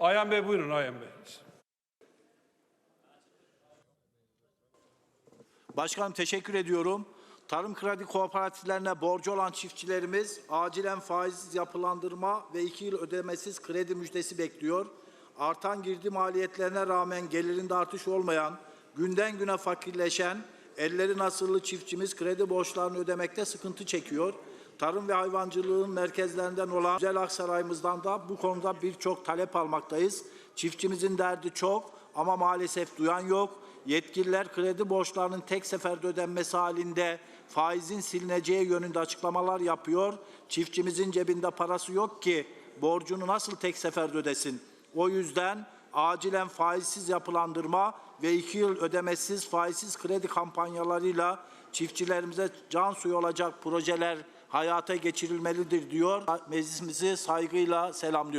Ayhan Bey buyurun Ayhan Bey. Başkanım teşekkür ediyorum. Tarım kredi kooperatiflerine borcu olan çiftçilerimiz acilen faizsiz yapılandırma ve iki yıl ödemesiz kredi müjdesi bekliyor. Artan girdi maliyetlerine rağmen gelirinde artış olmayan, günden güne fakirleşen, elleri nasırlı çiftçimiz kredi borçlarını ödemekte sıkıntı çekiyor. Tarım ve hayvancılığın merkezlerinden olan Güzel Aksaray'ımızdan da bu konuda birçok talep almaktayız. Çiftçimizin derdi çok ama maalesef duyan yok. Yetkililer kredi borçlarının tek seferde ödenmesi halinde faizin silineceği yönünde açıklamalar yapıyor. Çiftçimizin cebinde parası yok ki borcunu nasıl tek seferde ödesin? O yüzden acilen faizsiz yapılandırma ve iki yıl ödemesiz faizsiz kredi kampanyalarıyla çiftçilerimize can suyu olacak projeler hayata geçirilmelidir diyor. Meclisimizi saygıyla selamlıyorum.